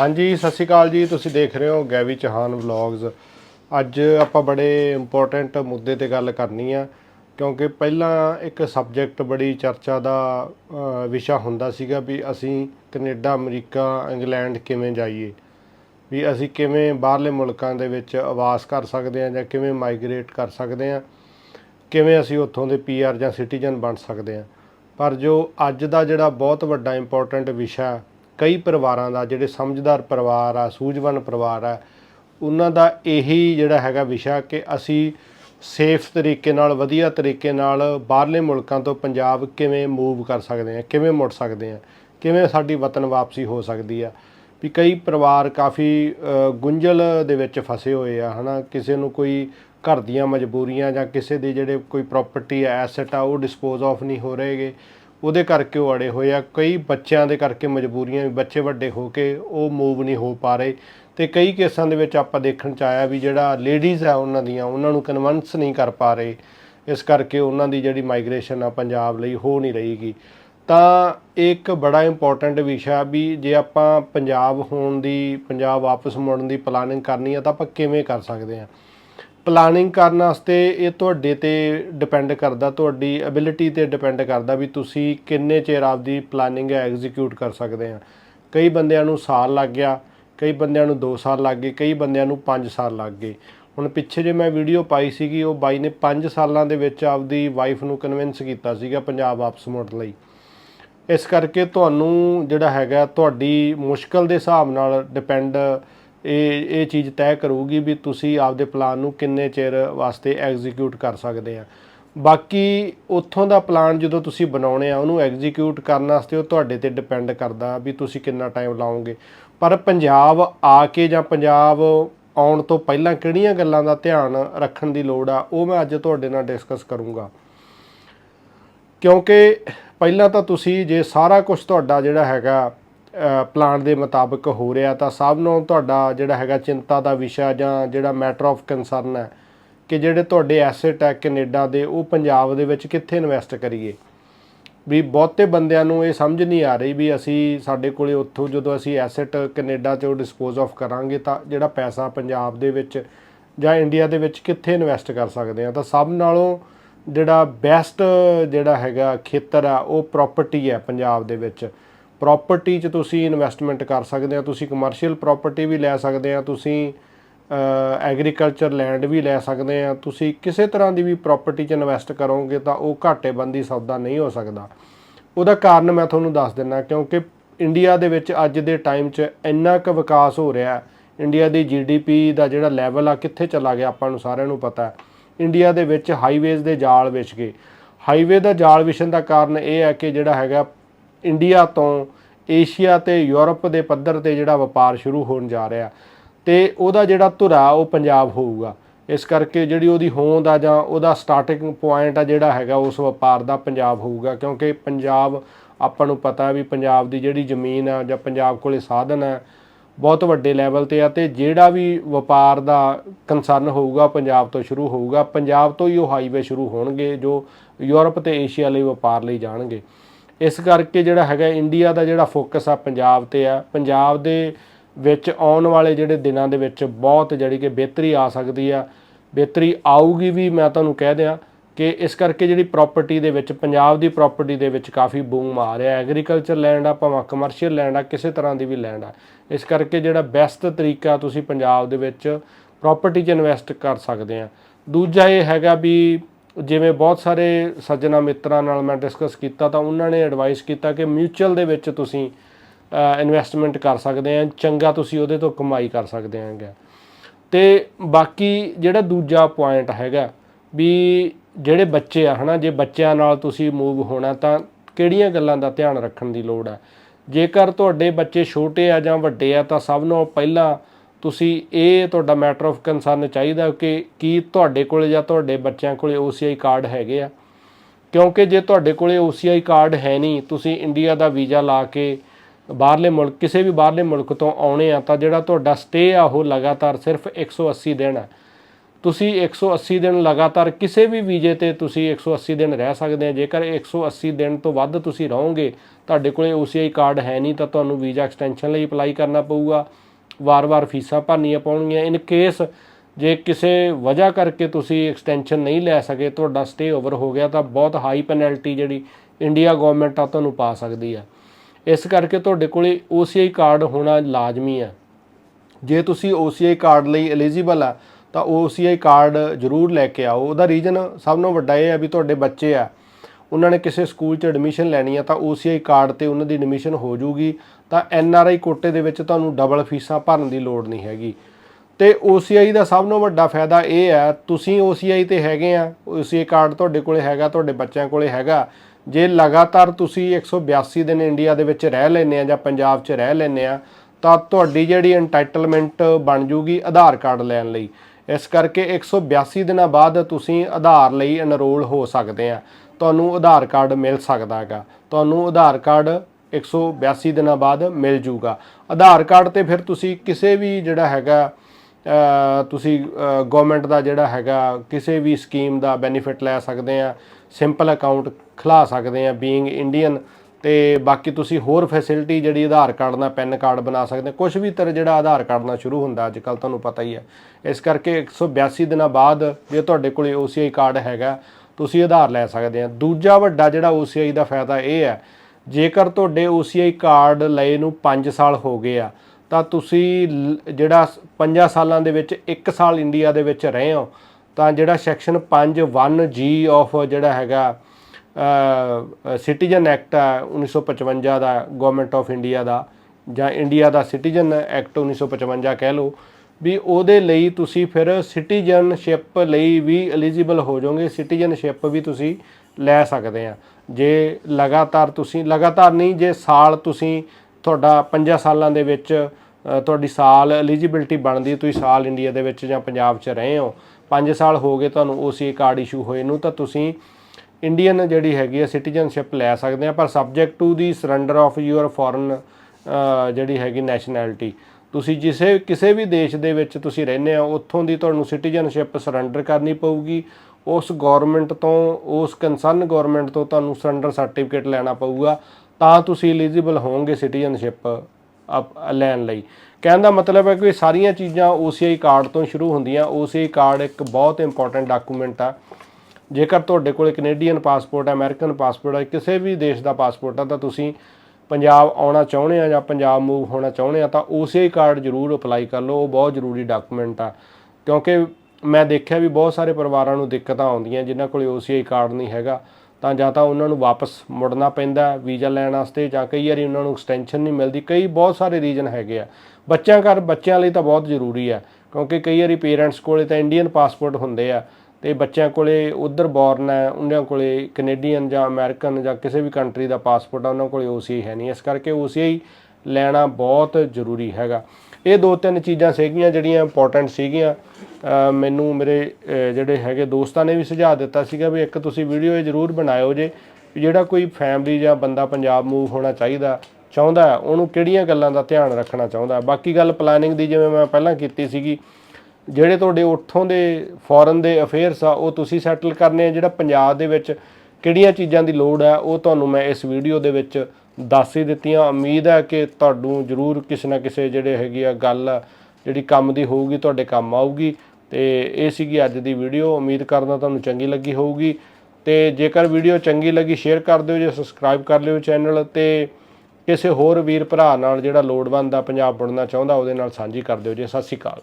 ਹਾਂਜੀ, ਸਤਿ ਸ਼੍ਰੀ ਅਕਾਲ ਜੀ। ਤੁਸੀਂ ਦੇਖ ਰਹੇ ਹੋ ਗੈਵੀ ਚੌਹਾਨ ਵਲੌਗਸ ਅੱਜ ਆਪਾਂ ਬੜੇ ਇੰਪੋਰਟੈਂਟ ਮੁੱਦੇ ਤੇ ਗੱਲ ਕਰਨੀ ਆ, ਕਿਉਂਕਿ ਪਹਿਲਾਂ ਇੱਕ ਸਬਜੈਕਟ ਬੜੀ ਚਰਚਾ ਦਾ ਵਿਸ਼ਾ ਹੁੰਦਾ ਸੀਗਾ ਵੀ ਅਸੀਂ ਕੈਨੇਡਾ, ਅਮਰੀਕਾ, ਇੰਗਲੈਂਡ ਕਿਵੇਂ ਜਾਈਏ? ਵੀ ਅਸੀਂ ਕਿਵੇਂ ਬਾਹਰਲੇ ਮੁਲਕਾਂ ਦੇ ਵਿੱਚ ਆਵਾਸ ਕਰ ਸਕਦੇ ਹਾਂ ਜਾਂ ਕਿਵੇਂ ਮਾਈਗ੍ਰੇਟ ਕਰ ਸਕਦੇ ਹਾਂ ਕਿਵੇਂ ਅਸੀਂ ਉੱਥੋਂ ਦੇ ਪੀਆਰ ਜਾਂ ਸਿਟੀਜ਼ਨ ਬਣ ਸਕਦੇ ਹਾਂ ਪਰ ਜੋ ਅੱਜ ਦਾ ਜਿਹੜਾ ਬਹੁਤ ਵੱਡਾ ਇੰਪੋਰਟੈਂਟ ਵਿਸ਼ਾ ਕਈ ਪਰਿਵਾਰਾਂ ਦਾ, ਜਿਹੜੇ ਸਮਝਦਾਰ ਪਰਿਵਾਰ ਆ, ਸੂਝਵਾਨ ਪਰਿਵਾਰ ਆ, ਉਹਨਾਂ ਦਾ ਇਹੀ ਜਿਹੜਾ ਹੈਗਾ ਵਿਸ਼ਾ ਕਿ ਅਸੀਂ ਸੇਫ ਤਰੀਕੇ ਨਾਲ, ਵਧੀਆ ਤਰੀਕੇ ਨਾਲ ਬਾਹਰਲੇ ਮੁਲਕਾਂ ਤੋਂ ਪੰਜਾਬ ਕਿਵੇਂ ਮੂਵ ਕਰ ਸਕਦੇ ਹਾਂ, ਕਿਵੇਂ ਮੁੜ ਸਕਦੇ ਹਾਂ, ਕਿਵੇਂ ਸਾਡੀ ਵਤਨ ਵਾਪਸੀ ਹੋ ਸਕਦੀ ਆ। ਵੀ ਕਈ ਪਰਿਵਾਰ ਕਾਫੀ ਗੁੰਝਲ ਦੇ ਵਿੱਚ ਫਸੇ ਹੋਏ ਆ, ਹਨਾ, ਕਿਸੇ ਨੂੰ ਕੋਈ ਘਰ ਦੀਆਂ ਮਜਬੂਰੀਆਂ ਜਾਂ ਕਿਸੇ ਦੇ ਜਿਹੜੇ ਕੋਈ ਪ੍ਰਾਪਰਟੀ ਐਸੈਟ ਆ, ਉਹ ਡਿਸਪੋਜ਼ ਆਫ ਨਹੀਂ ਹੋ ਰਹੇਗੇ। ਉਹਦੇ ਕਰਕੇ ਉਹ ਅੜੇ ਹੋਏ ਆ। ਕਈ ਬੱਚਿਆਂ ਦੇ ਕਰਕੇ ਮਜਬੂਰੀਆਂ ਵੀ, ਬੱਚੇ ਵੱਡੇ ਹੋ ਕੇ ਉਹ ਮੂਵ ਨਹੀਂ ਹੋ ਪਾ ਰਹੇ। ਤੇ ਕਈ ਕੇਸਾਂ ਦੇ ਵਿੱਚ ਆਪਾਂ ਦੇਖਣ ਚ ਆਇਆ ਵੀ ਜਿਹੜਾ ਲੇਡੀਜ਼ ਆ ਉਹਨਾਂ ਦੀਆਂ, ਉਹਨਾਂ ਨੂੰ ਕਨਵਿੰਸ ਨਹੀਂ ਕਰ ਪਾ ਰਹੇ। ਇਸ ਕਰਕੇ ਉਹਨਾਂ ਦੀ ਜਿਹੜੀ ਮਾਈਗ੍ਰੇਸ਼ਨ ਆ ਪੰਜਾਬ ਲਈ ਹੋ ਨਹੀਂ ਰਹੀਗੀ। ਤਾਂ ਇਹ ਇੱਕ ਬੜਾ ਇੰਪੋਰਟੈਂਟ ਵਿਸ਼ਾ ਵੀ ਜੇ ਆਪਾਂ ਪੰਜਾਬ ਹੋਣ ਦੀ, ਪੰਜਾਬ ਵਾਪਸ ਮੁੜਨ ਦੀ ਪਲਾਨਿੰਗ ਕਰਨੀ ਆ ਤਾਂ ਆਪਾਂ ਕਿਵੇਂ ਕਰ ਸਕਦੇ ਹਾਂ ਪਲਾਨਿੰਗ ਕਰਨ ਵਾਸਤੇ ਇਹ ਤੁਹਾਡੇ ਤੇ ਡਿਪੈਂਡ ਕਰਦਾ, ਤੁਹਾਡੀ ਐਬਿਲਿਟੀ ਤੇ ਡਿਪੈਂਡ ਕਰਦਾ ਵੀ ਤੁਸੀਂ ਕਿੰਨੇ ਚਿਰ ਆਪਦੀ ਪਲਾਨਿੰਗ ਐਗਜ਼ੀਕਿਊਟ ਕਰ ਸਕਦੇ ਆ। ਕਈ ਬੰਦਿਆਂ ਨੂੰ ਸਾਲ ਲੱਗ ਗਿਆ, ਕਈ ਬੰਦਿਆਂ ਨੂੰ 2 ਸਾਲ ਲੱਗ ਗਏ, ਕਈ ਬੰਦਿਆਂ ਨੂੰ 5 ਸਾਲ ਲੱਗ ਗਏ। ਹੁਣ ਪਿੱਛੇ ਜੇ ਮੈਂ ਵੀਡੀਓ ਪਾਈ ਸੀਗੀ, ਉਹ ਬਾਈ ਨੇ 5 ਸਾਲਾਂ ਦੇ ਵਿੱਚ ਆਪਦੀ ਵਾਈਫ ਨੂੰ ਕਨਵਿੰਸ ਕੀਤਾ ਸੀਗਾ ਪੰਜਾਬ ਵਾਪਸ ਮੁੜਨ ਲਈ। ਇਸ ਕਰਕੇ ਤੁਹਾਨੂੰ ਜਿਹੜਾ ਹੈਗਾ, ਤੁਹਾਡੀ ਮੁਸ਼ਕਲ ਦੇ ਹਿਸਾਬ ਨਾਲ ਡਿਪੈਂਡ ਇਹ ਇਹ ਚੀਜ਼ ਤੈਅ ਕਰੂਗੀ ਵੀ ਤੁਸੀਂ ਆਪਦੇ ਪਲਾਨ ਨੂੰ ਕਿੰਨੇ ਚਿਰ ਵਾਸਤੇ ਐਗਜ਼ੀਕਿਊਟ ਕਰ ਸਕਦੇ ਆ। ਬਾਕੀ ਉੱਥੋਂ ਦਾ ਪਲਾਨ ਜਦੋਂ ਤੁਸੀਂ ਬਣਾਉਣੇ ਆ, ਉਹਨੂੰ ਐਗਜ਼ੀਕਿਊਟ ਕਰਨ ਵਾਸਤੇ ਉਹ ਤੁਹਾਡੇ ਤੇ ਡਿਪੈਂਡ ਕਰਦਾ ਵੀ ਤੁਸੀਂ ਕਿੰਨਾ ਟਾਈਮ ਲਾਓਗੇ। ਪਰ ਪੰਜਾਬ ਆ ਕੇ ਜਾਂ ਪੰਜਾਬ ਆਉਣ ਤੋਂ ਪਹਿਲਾਂ ਕਿਹੜੀਆਂ ਗੱਲਾਂ ਦਾ ਧਿਆਨ ਰੱਖਣ ਦੀ ਲੋੜ ਆ, ਉਹ ਮੈਂ ਅੱਜ ਤੁਹਾਡੇ ਨਾਲ ਡਿਸਕਸ ਕਰੂੰਗਾ। ਕਿਉਂਕਿ ਪਹਿਲਾਂ ਤਾਂ ਤੁਸੀਂ ਜੇ ਸਾਰਾ ਕੁਝ ਤੁਹਾਡਾ ਜਿਹੜਾ ਹੈਗਾ ਪਲਾਨ ਦੇ ਮੁਤਾਬਕ ਹੋ ਰਿਹਾ ਤਾਂ ਸਭ ਨੂੰ ਤੁਹਾਡਾ ਜਿਹੜਾ ਹੈਗਾ ਚਿੰਤਾ ਦਾ ਵਿਸ਼ਾ ਜਾਂ ਜਿਹੜਾ ਮੈਟਰ ਆਫ ਕੰਸਰਨ ਹੈ ਕਿ ਜਿਹੜੇ ਤੁਹਾਡੇ ਐਸੈਟ ਹੈ ਕੈਨੇਡਾ ਦੇ, ਉਹ ਪੰਜਾਬ ਦੇ ਵਿੱਚ ਕਿੱਥੇ ਇਨਵੈਸਟ ਕਰੀਏ? ਵੀ ਬਹੁਤੇ ਬੰਦਿਆਂ ਨੂੰ ਇਹ ਸਮਝ ਨਹੀਂ ਆ ਰਹੀ ਵੀ ਅਸੀਂ ਸਾਡੇ ਕੋਲੇ ਉੱਥੋਂ ਜਦੋਂ ਅਸੀਂ ਐਸੈਟ ਕੈਨੇਡਾ 'ਚੋਂ ਡਿਸਪੋਜ਼ ਆਫ ਕਰਾਂਗੇ ਤਾਂ ਜਿਹੜਾ ਪੈਸਾ ਪੰਜਾਬ ਦੇ ਵਿੱਚ ਜਾਂ ਇੰਡੀਆ ਦੇ ਵਿੱਚ ਕਿੱਥੇ ਇਨਵੈਸਟ ਕਰ ਸਕਦੇ ਆ ਤਾਂ ਸਭ ਨਾਲੋਂ ਜਿਹੜਾ ਬੈਸਟ ਜਿਹੜਾ ਹੈਗਾ ਖੇਤਰ ਆ, ਉਹ ਪ੍ਰਾਪਰਟੀ ਹੈ ਪੰਜਾਬ ਦੇ ਵਿੱਚ। ਪ੍ਰਾਪਰਟੀ 'ਚ ਤੁਸੀਂ ਇਨਵੈਸਟਮੈਂਟ ਕਰ ਸਕਦੇ ਆ, ਤੁਸੀਂ ਕਮਰਸ਼ੀਅਲ ਪ੍ਰਾਪਰਟੀ ਵੀ ਲੈ ਸਕਦੇ ਆ, ਤੁਸੀਂ ਐਗਰੀਕਲਚਰ ਲੈਂਡ ਵੀ ਲੈ ਸਕਦੇ ਆ, ਤੁਸੀਂ ਕਿਸੇ ਤਰ੍ਹਾਂ ਦੀ ਵੀ ਪ੍ਰਾਪਰਟੀ 'ਚ ਇਨਵੈਸਟ ਕਰੋਗੇ ਤਾਂ ਉਹ ਘਾਟੇਬੰਦੀ ਸੌਦਾ ਨਹੀਂ ਹੋ ਸਕਦਾ। ਉਹਦਾ ਕਾਰਨ ਮੈਂ ਤੁਹਾਨੂੰ ਦੱਸ ਦਿੰਦਾ ਕਿਉਂਕਿ ਇੰਡੀਆ ਦੇ ਵਿੱਚ ਅੱਜ ਦੇ ਟਾਈਮ 'ਚ ਇੰਨਾ ਕੁ ਵਿਕਾਸ ਹੋ ਰਿਹਾ ਇੰਡੀਆ ਦੀ ਜੀਡੀਪੀ ਦਾ ਜਿਹੜਾ ਲੈਵਲ ਆ, ਕਿੱਥੇ ਚਲਾ ਗਿਆ ਆਪਾਂ ਨੂੰ ਸਾਰਿਆਂ ਨੂੰ ਪਤਾ ਹੈ। ਇੰਡੀਆ ਦੇ ਵਿੱਚ ਹਾਈਵੇਜ਼ ਦੇ ਜਾਲ ਵਿਛ ਗਏ। ਹਾਈਵੇ ਦਾ ਜਾਲ ਵਿਛਣ ਦਾ ਕਾਰਨ ਇਹ ਹੈ ਕਿ ਜਿਹੜਾ ਹੈਗਾ ਇੰਡੀਆ ਤੋਂ ਏਸ਼ੀਆ ਤੇ ਯੂਰਪ ਦੇ ਪੱਧਰ ਤੇ ਜਿਹੜਾ ਵਪਾਰ ਸ਼ੁਰੂ ਹੋਣ ਜਾ ਰਿਹਾ ਤੇ ਉਹਦਾ ਜਿਹੜਾ ਧੁਰਾ ਉਹ ਪੰਜਾਬ ਹੋਊਗਾ। ਇਸ ਕਰਕੇ ਜਿਹੜੀ ਉਹਦੀ ਹੋਂਦ ਆ ਜਾਂ ਉਹਦਾ ਸਟਾਰਟਿੰਗ ਪੁਆਇੰਟ ਆ ਜਿਹੜਾ ਹੈਗਾ ਉਸ ਵਪਾਰ ਦਾ ਪੰਜਾਬ ਹੋਊਗਾ, ਕਿਉਂਕਿ ਪੰਜਾਬ ਆਪਾਂ ਨੂੰ ਪਤਾ ਵੀ ਪੰਜਾਬ ਦੀ ਜਿਹੜੀ ਜ਼ਮੀਨ ਆ ਜਾਂ ਪੰਜਾਬ ਕੋਲੇ ਸਾਧਨ ਆ, ਬਹੁਤ ਵੱਡੇ ਲੈਵਲ ਤੇ ਆ ਤੇ ਜਿਹੜਾ ਵੀ ਵਪਾਰ ਦਾ ਕੰਸਰਨ ਹੋਊਗਾ ਪੰਜਾਬ ਤੋਂ ਸ਼ੁਰੂ ਹੋਊਗਾ। ਪੰਜਾਬ ਤੋਂ ਹੀ ਉਹ ਹਾਈਵੇ ਸ਼ੁਰੂ ਹੋਣਗੇ ਜੋ ਯੂਰਪ ਤੇ ਏਸ਼ੀਆ ਲਈ ਵਪਾਰ ਲਈ ਜਾਣਗੇ। ਇਸ ਕਰਕੇ ਜਿਹੜਾ ਹੈਗਾ ਇੰਡੀਆ ਦਾ ਜਿਹੜਾ ਫੋਕਸ ਆ ਪੰਜਾਬ ਤੇ ਆ। ਪੰਜਾਬ ਦੇ ਵਿੱਚ ਆਉਣ ਵਾਲੇ ਜਿਹੜੇ ਦਿਨਾਂ ਦੇ ਵਿੱਚ ਬਹੁਤ ਜਿਹੜੀ ਕਿ ਬਿਹਤਰੀ ਆ ਸਕਦੀ ਆ। ਬਿਹਤਰੀ ਆਊਗੀ ਵੀ ਮੈਂ ਤੁਹਾਨੂੰ ਕਹਿ ਦਿਆਂ ਕਿ ਇਸ ਕਰਕੇ ਜਿਹੜੀ ਪ੍ਰਾਪਰਟੀ ਦੇ ਵਿੱਚ, ਪੰਜਾਬ ਦੀ ਪ੍ਰਾਪਰਟੀ ਦੇ ਵਿੱਚ ਕਾਫੀ ਬੂਮ ਆ ਰਿਹਾ। ਐਗਰੀਕਲਚਰ ਲੈਂਡ ਆ, ਭਾਵੇਂ ਕਮਰਸ਼ੀਅਲ ਲੈਂਡ ਆ, ਕਿਸੇ ਤਰ੍ਹਾਂ ਦੀ ਵੀ ਲੈਂਡ ਆ। ਇਸ ਕਰਕੇ ਜਿਹੜਾ ਬੈਸਟ ਤਰੀਕਾ ਤੁਸੀਂ ਪੰਜਾਬ ਦੇ ਵਿੱਚ ਪ੍ਰਾਪਰਟੀ 'ਚ ਇਨਵੈਸਟ ਕਰ ਸਕਦੇ ਆ। ਦੂਜਾ ਇਹ ਹੈਗਾ ਵੀ ਜਿਵੇਂ ਬਹੁਤ ਸਾਰੇ ਸੱਜਣਾ ਮਿੱਤਰਾਂ ਨਾਲ ਮੈਂ ਡਿਸਕਸ ਕੀਤਾ ਤਾਂ ਉਹਨਾਂ ਨੇ ਐਡਵਾਈਸ ਕੀਤਾ ਕਿ ਮਿਊਚੁਅਲ ਦੇ ਵਿੱਚ ਤੁਸੀਂ ਇਨਵੈਸਟਮੈਂਟ ਕਰ ਸਕਦੇ ਆ, ਚੰਗਾ ਤੁਸੀਂ ਉਹਦੇ ਤੋਂ ਕਮਾਈ ਕਰ ਸਕਦੇ ਆਂਗੇ ਤੇ ਬਾਕੀ ਜਿਹੜਾ ਦੂਜਾ ਪੁਆਇੰਟ ਹੈਗਾ ਵੀ ਜਿਹੜੇ ਬੱਚੇ ਆ, ਹਨਾ, ਜੇ ਬੱਚਿਆਂ ਨਾਲ ਤੁਸੀਂ ਮੂਵ ਹੋਣਾ ਤਾਂ ਕਿਹੜੀਆਂ ਗੱਲਾਂ ਦਾ ਧਿਆਨ ਰੱਖਣ ਦੀ ਲੋੜ ਹੈ ਜੇਕਰ ਤੁਹਾਡੇ ਬੱਚੇ ਛੋਟੇ ਆ ਜਾਂ ਵੱਡੇ ਆ ਤਾਂ ਸਭ ਨੂੰ ਪਹਿਲਾਂ ਤੁਸੀਂ ਇਹ ਤੁਹਾਡਾ ਮੈਟਰ ਆਫ ਕੰਸਰਨ ਚਾਹੀਦਾ ਕਿ ਕੀ ਤੁਹਾਡੇ ਕੋਲੇ ਜਾਂ ਤੁਹਾਡੇ ਬੱਚਿਆਂ ਕੋਲੇ OCI ਕਾਰਡ ਹੈਗੇ ਆ। ਕਿਉਂਕਿ ਜੇ ਤੁਹਾਡੇ ਕੋਲੇ OCI ਕਾਰਡ ਹੈ ਨਹੀਂ, ਤੁਸੀਂ ਇੰਡੀਆ ਦਾ ਵੀਜ਼ਾ ਲਾ ਕੇ ਬਾਹਰਲੇ ਮੁਲਕ, ਕਿਸੇ ਵੀ ਬਾਹਰਲੇ ਮੁਲਕ ਤੋਂ ਆਉਣੇ ਆ, ਤਾਂ ਜਿਹੜਾ ਤੁਹਾਡਾ ਸਟੇ ਆ, ਉਹ ਲਗਾਤਾਰ ਸਿਰਫ 180 ਦਿਨ ਆ। ਤੁਸੀਂ 180 ਦਿਨ ਲਗਾਤਾਰ ਕਿਸੇ ਵੀ ਵੀਜ਼ੇ ਤੇ ਤੁਸੀਂ 180 ਦਿਨ ਰਹਿ ਸਕਦੇ ਆ। ਜੇਕਰ 180 ਦਿਨ ਤੋਂ ਵੱਧ ਤੁਸੀਂ ਰਹੋਗੇ, ਤੁਹਾਡੇ ਕੋਲੇ OCI ਕਾਰਡ ਹੈ ਨਹੀਂ, ਤਾਂ ਤੁਹਾਨੂੰ ਵੀਜ਼ਾ ਐਕਸਟੈਂਸ਼ਨ ਲਈ ਅਪਲਾਈ ਕਰਨਾ ਪਊਗਾ। ਵਾਰ-ਵਾਰ ਫੀਸਾਂ ਭਰਨੀਆਂ ਪਾਉਣਗੀਆਂ। ਇਨ ਕੇਸ ਜੇ ਕਿਸੇ ਵਜ੍ਹਾ ਕਰਕੇ ਤੁਸੀਂ ਐਕਸਟੈਂਸ਼ਨ ਨਹੀਂ ਲੈ ਸਕੇ, ਤੁਹਾਡਾ ਸਟੇ ਓਵਰ ਹੋ ਗਿਆ, ਤਾਂ ਬਹੁਤ ਹਾਈ ਪੈਨਲਟੀ ਜਿਹੜੀ ਇੰਡੀਆ ਗਵਰਨਮੈਂਟ ਆ ਤੁਹਾਨੂੰ ਪਾ ਸਕਦੀ ਆ। ਇਸ ਕਰਕੇ ਤੁਹਾਡੇ ਕੋਲੇ OCI ਕਾਰਡ ਹੋਣਾ ਲਾਜ਼ਮੀ ਆ। ਜੇ ਤੁਸੀਂ OCI ਕਾਰਡ ਲਈ ਐਲੀਜੀਬਲ ਆ, ਤਾਂ OCI ਕਾਰਡ ਜ਼ਰੂਰ ਲੈ ਕੇ ਆਓ। ਉਹਦਾ ਰੀਜ਼ਨ ਸਭ ਤੋਂ ਵੱਡਾ ਇਹ ਆ ਵੀ ਤੁਹਾਡੇ ਬੱਚੇ ਆ ਉਹਨਾਂ ਨੇ ਕਿਸੇ ਸਕੂਲ 'ਚ ਐਡਮਿਸ਼ਨ ਲੈਣੀ ਆ ਤਾਂ OCI ਕਾਰਡ ਤੇ ਉਹਨਾਂ ਦੀ ਐਡਮਿਸ਼ਨ ਹੋ ਜੂਗੀ ਤਾਂ NRI ਕੋਟੇ ਦੇ ਵਿੱਚ ਤੁਹਾਨੂੰ ਡਬਲ ਫੀਸਾਂ ਭਰਨ ਦੀ ਲੋੜ ਨਹੀਂ ਹੈਗੀ। ਤੇ OCI ਦਾ ਸਭ ਤੋਂ ਵੱਡਾ ਫਾਇਦਾ ਇਹ ਹੈ ਤੁਸੀਂ OCI ਤੇ ਹੈਗੇ ਆ OCI ਕਾਰਡ ਤੁਹਾਡੇ ਕੋਲੇ ਹੈਗਾ, ਤੁਹਾਡੇ ਬੱਚਿਆਂ ਕੋਲੇ ਹੈਗਾ, ਜੇ ਲਗਾਤਾਰ ਤੁਸੀਂ 182 ਦਿਨ ਇੰਡੀਆ ਦੇ ਵਿੱਚ ਰਹਿ ਲੈਂਦੇ ਆ ਜਾਂ ਪੰਜਾਬ 'ਚ ਰਹਿ ਲੈਂਦੇ ਆ, ਤਾਂ ਤੁਹਾਡੀ ਜਿਹੜੀ ਐਂਟਾਈਟਲਮੈਂਟ ਬਣ ਜੂਗੀ ਆਧਾਰ ਕਾਰਡ ਲੈਣ ਲਈ। ਇਸ ਕਰਕੇ 182 ਦਿਨਾਂ ਬਾਅਦ ਤੁਸੀਂ ਆਧਾਰ ਲਈ ਐਨਰੋਲ ਹੋ ਸਕਦੇ ਆ। ਤੁਹਾਨੂੰ ਆਧਾਰ ਕਾਰਡ ਮਿਲ ਸਕਦਾ ਹੈਗਾ। ਤੁਹਾਨੂੰ ਆਧਾਰ ਕਾਰਡ 182 ਦਿਨਾਂ ਬਾਅਦ ਮਿਲ ਜੂਗਾ। ਆਧਾਰ ਕਾਰਡ ਤੇ ਫਿਰ ਤੁਸੀਂ ਕਿਸੇ ਵੀ ਜਿਹੜਾ ਹੈਗਾ ਤੁਸੀਂ ਗਵਰਨਮੈਂਟ ਦਾ ਜਿਹੜਾ ਹੈਗਾ, ਕਿਸੇ ਵੀ ਸਕੀਮ ਦਾ ਬੈਨੀਫਿਟ ਲੈ ਸਕਦੇ ਆ ਸਿੰਪਲ ਅਕਾਊਂਟ ਖੁਲਾ ਸਕਦੇ ਆ ਬੀਇੰਗ ਇੰਡੀਅਨ ਤੇ ਬਾਕੀ ਤੁਸੀਂ ਹੋਰ ਫੈਸਿਲਿਟੀ ਜਿਹੜੀ ਆਧਾਰ ਕਾਰਡ ਨਾਲ ਪੈਨ ਕਾਰਡ ਬਣਾ ਸਕਦੇ ਕੁਝ ਵੀ ਤਰ ਜਿਹੜਾ ਆਧਾਰ ਕਾਰਡ ਨਾਲ ਸ਼ੁਰੂ ਹੁੰਦਾ ਅੱਜ ਕੱਲ ਤੁਹਾਨੂੰ ਪਤਾ ਹੀ ਹੈ ਇਸ ਕਰਕੇ 182 ਦਿਨਾਂ ਬਾਅਦ ਜੇ ਤੁਹਾਡੇ ਕੋਲੇ OCI ਕਾਰਡ ਹੈਗਾ ਤੁਸੀਂ ਆਧਾਰ ਲੈ ਸਕਦੇ ਆ। ਦੂਜਾ ਵੱਡਾ ਜਿਹੜਾ OCI ਦਾ ਫਾਇਦਾ ਇਹ ਹੈ, ਜੇਕਰ ਤੁਹਾਡੇ OCI ਕਾਰਡ ਲਏ ਨੂੰ 5 ਸਾਲ ਹੋ ਗਏ ਆ, ਤਾਂ ਤੁਸੀਂ ਲ- ਜਿਹੜਾ 5 ਸਾਲਾਂ ਦੇ ਵਿੱਚ 1 ਸਾਲ ਇੰਡੀਆ ਦੇ ਵਿੱਚ ਰਹੇ ਹੋ, ਤਾਂ ਜਿਹੜਾ ਸੈਕਸ਼ਨ 5 1G ਆਫ ਜਿਹੜਾ ਹੈਗਾ ਸਿਟੀਜ਼ਨ ਐਕਟ ਹੈ 1955 ਦਾ ਗਵਰਨਮੈਂਟ ਆਫ ਇੰਡੀਆ ਦਾ ਜਾਂ ਇੰਡੀਆ ਦਾ ਸਿਟੀਜ਼ਨ ਐਕਟ 1955 ਕਹਿ ਲਓ ਵੀ ਉਹਦੇ ਲਈ ਤੁਸੀਂ ਫਿਰ ਸਿਟੀਜ਼ਨਸ਼ਿਪ ਲਈ ਵੀ ਐਲੀਜੀਬਲ ਹੋ ਜਾਓਗੇ, ਸਿਟੀਜ਼ਨਸ਼ਿਪ ਵੀ ਤੁਸੀਂ ਲੈ ਸਕਦੇ ਆ। ਜੇ ਲਗਾਤਾਰ ਤੁਸੀਂ, ਲਗਾਤਾਰ ਨਹੀਂ, ਜੇ ਸਾਲ ਤੁਸੀਂ ਤੁਹਾਡਾ 5 ਸਾਲਾਂ ਦੇ ਵਿੱਚ ਤੁਹਾਡੀ ਸਾਲ ਐਲੀਜੀਬਿਲਟੀ ਬਣਦੀ, ਤੁਸੀਂ ਸਾਲ ਇੰਡੀਆ ਦੇ ਵਿੱਚ ਜਾਂ ਪੰਜਾਬ 'ਚ ਰਹੇ ਹੋ 5 ਸਾਲ ਹੋ ਗਏ ਤੁਹਾਨੂੰ OCA ਕਾਰਡ ਇਸ਼ੂ ਹੋਏ ਨੂੰ, ਤਾਂ ਤੁਸੀਂ ਇੰਡੀਅਨ ਜਿਹੜੀ ਹੈਗੀ ਹੈ ਸਿਟੀਜ਼ਨਸ਼ਿਪ ਲੈ ਸਕਦੇ ਆ, ਪਰ subject to the surrender of your foreign ਜਿਹੜੀ ਹੈਗੀ ਨੈਸ਼ਨੈਲਿਟੀ ਤੁਸੀਂ ਜਿਸੇ ਕਿਸੇ ਵੀ ਦੇਸ਼ ਦੇ ਵਿੱਚ ਤੁਸੀਂ ਰਹਿੰਦੇ ਆ ਉੱਥੋਂ ਦੀ ਤੁਹਾਨੂੰ ਸਿਟੀਜ਼ਨਸ਼ਿਪ ਸਰੈਂਡਰ ਕਰਨੀ ਪਊਗੀ। ਉਸ ਗਵਰਨਮੈਂਟ ਤੋਂ, ਉਸ ਕੰਸਰਨ ਗਵਰਨਮੈਂਟ ਤੋਂ ਤੁਹਾਨੂੰ ਸਰੈਂਡਰ ਸਰਟੀਫਿਕੇਟ ਲੈਣਾ ਪਊਗਾ। ਤਾਂ ਤੁਸੀਂ ਐਲੀਜੀਬਲ ਹੋਵੋਗੇ ਸਿਟੀਜ਼ਨਸ਼ਿਪ ਲੈਣ ਲਈ। ਕਹਿਣ ਦਾ ਮਤਲਬ ਹੈ ਕਿ ਇਹ ਸਾਰੀਆਂ ਚੀਜ਼ਾਂ OCI ਕਾਰਡ ਤੋਂ ਸ਼ੁਰੂ ਹੁੰਦੀਆਂ। OCI ਕਾਰਡ ਇੱਕ ਬਹੁਤ ਇੰਪੋਰਟੈਂਟ ਡਾਕੂਮੈਂਟ ਆ। ਜੇਕਰ ਤੁਹਾਡੇ ਕੋਲ ਕੈਨੇਡੀਅਨ ਪਾਸਪੋਰਟ ਹੈ ਅਮਰੀਕਨ ਪਾਸਪੋਰਟ ਹੈ ਕਿਸੇ ਵੀ ਦੇਸ਼ ਦਾ ਪਾਸਪੋਰਟ ਹੈ ਤਾਂ ਤੁਸੀਂ ਪੰਜਾਬ ਆਉਣਾ ਚਾਹੁੰਦੇ ਆ ਜਾਂ ਪੰਜਾਬ ਮੂਵ ਹੋਣਾ ਚਾਹੁੰਦੇ ਆ, ਤਾਂ OCI ਕਾਰਡ ਜ਼ਰੂਰ ਅਪਲਾਈ ਕਰ ਲਓ। ਉਹ ਬਹੁਤ ਜ਼ਰੂਰੀ ਡਾਕੂਮੈਂਟ ਆ। ਕਿਉਂਕਿ ਮੈਂ ਦੇਖਿਆ ਵੀ ਬਹੁਤ ਸਾਰੇ ਪਰਿਵਾਰਾਂ ਨੂੰ ਦਿੱਕਤਾਂ ਆਉਂਦੀਆਂ, ਜਿਨ੍ਹਾਂ ਕੋਲ OCI ਕਾਰਡ ਨਹੀਂ ਹੈਗਾ। ਤਾਂ ਜਾਂ ਤਾਂ ਉਹਨਾਂ ਨੂੰ ਵਾਪਸ ਮੁੜਨਾ ਪੈਂਦਾ, ਵੀਜ਼ਾ ਲੈਣ ਵਾਸਤੇ ਜਾਂ ਕਈ ਵਾਰੀ ਉਹਨਾਂ ਨੂੰ ਐਕਸਟੈਂਸ਼ਨ ਨਹੀਂ ਮਿਲਦੀ। ਕਈ ਬਹੁਤ ਸਾਰੇ ਰੀਜ਼ਨ ਹੈਗੇ ਆ। ਬੱਚਿਆਂ ਕਰ ਬੱਚਿਆਂ ਲਈ ਤਾਂ ਬਹੁਤ ਜ਼ਰੂਰੀ ਆ, ਕਿਉਂਕਿ ਕਈ ਵਾਰੀ ਪੇਰੈਂਟਸ ਕੋਲੇ ਤਾਂ ਇੰਡੀਅਨ ਪਾਸਪੋਰਟ ਹੁੰਦੇ ਆ। ਤੇ ਬੱਚਿਆਂ ਕੋਲੇ ਉਧਰ ਬੋਰਨ ਹੈ, ਉਹਨਾਂ ਕੋਲੇ ਕੈਨੇਡੀਅਨ ਜਾਂ ਅਮਰੀਕਨ ਜਾਂ ਕਿਸੇ ਵੀ ਕੰਟਰੀ ਦਾ ਪਾਸਪੋਰਟ ਆ, ਉਹਨਾਂ ਕੋਲੇ OCI ਹੈ ਨਹੀਂ। ਇਸ ਕਰਕੇ OCI ਲੈਣਾ ਬਹੁਤ ਜ਼ਰੂਰੀ ਹੈਗਾ। ਇਹ ਦੋ ਤਿੰਨ ਚੀਜ਼ਾਂ ਸੀਗੀਆਂ ਜਿਹੜੀਆਂ ਇੰਪੋਰਟੈਂਟ ਸੀਗੀਆਂ। ਮੈਨੂੰ ਮੇਰੇ ਜਿਹੜੇ ਹੈਗੇ ਦੋਸਤਾਂ ਨੇ ਵੀ ਸੁਝਾਅ ਦਿੱਤਾ ਸੀਗਾ ਵੀ ਇੱਕ ਤੁਸੀਂ ਵੀਡੀਓ ਇਹ ਜ਼ਰੂਰ ਬਣਾਇਓ ਜੇ, ਵੀ ਜਿਹੜਾ ਕੋਈ ਫੈਮਿਲੀ ਜਾਂ ਬੰਦਾ ਪੰਜਾਬ ਮੂਵ ਹੋਣਾ ਚਾਹੀਦਾ, ਚਾਹੁੰਦਾ ਉਹਨੂੰ ਕਿਹੜੀਆਂ ਗੱਲਾਂ ਦਾ ਧਿਆਨ ਰੱਖਣਾ ਚਾਹੁੰਦਾ ਬਾਕੀ ਗੱਲ ਪਲਾਨਿੰਗ ਦੀ ਜਿਵੇਂ ਮੈਂ ਪਹਿਲਾਂ ਕੀਤੀ ਸੀਗੀ ਜਿਹੜੇ ਤੁਹਾਡੇ ਉੱਥੋਂ ਦੇ ਫੋਰਨ ਦੇ ਅਫੇਅਰਸ ਆ, ਉਹ ਤੁਸੀਂ ਸੈਟਲ ਕਰਨੇ ਆ, ਜਿਹੜਾ ਪੰਜਾਬ ਦੇ ਵਿੱਚ ਕਿਹੜੀਆਂ ਚੀਜ਼ਾਂ ਦੀ ਲੋੜ ਹੈ ਉਹ ਤੁਹਾਨੂੰ ਮੈਂ ਇਸ ਵੀਡੀਓ ਦੇ ਵਿੱਚ ਦੱਸ ਹੀ ਦਿੱਤੀਆਂ। ਉਮੀਦ ਹੈ ਕਿ ਤੁਹਾਨੂੰ ਜ਼ਰੂਰ ਕਿਸੇ ਨਾ ਕਿਸੇ ਜਿਹੜੇ ਹੈਗੀ ਆ ਗੱਲ ਜਿਹੜੀ ਕੰਮ ਦੀ ਹੋਊਗੀ, ਤੁਹਾਡੇ ਕੰਮ ਆਊਗੀ। ਤੇ ਇਹ ਸੀਗੀ ਅੱਜ ਦੀ ਵੀਡੀਓ ਉਮੀਦ ਕਰਦਾ ਤੁਹਾਨੂੰ ਚੰਗੀ ਲੱਗੀ ਹੋਊਗੀ। ਤੇ ਜੇਕਰ ਵੀਡੀਓ ਚੰਗੀ ਲੱਗੀ ਸ਼ੇਅਰ ਕਰ ਦਿਓ ਜੇ ਸਬਸਕ੍ਰਾਈਬ ਕਰ ਲਿਓ ਚੈਨਲ ਤੇ ਕਿਸੇ ਹੋਰ ਵੀਰ ਭਰਾ ਨਾਲ ਜਿਹੜਾ ਲੋੜਵੰਦ ਆ, ਪੰਜਾਬ ਬਣਨਾ ਚਾਹੁੰਦਾ, ਉਹਦੇ ਨਾਲ ਸਾਂਝੀ ਕਰ ਦਿਓ ਜੇ। ਸਤਿ ਸ਼੍ਰੀ ਅਕਾਲ।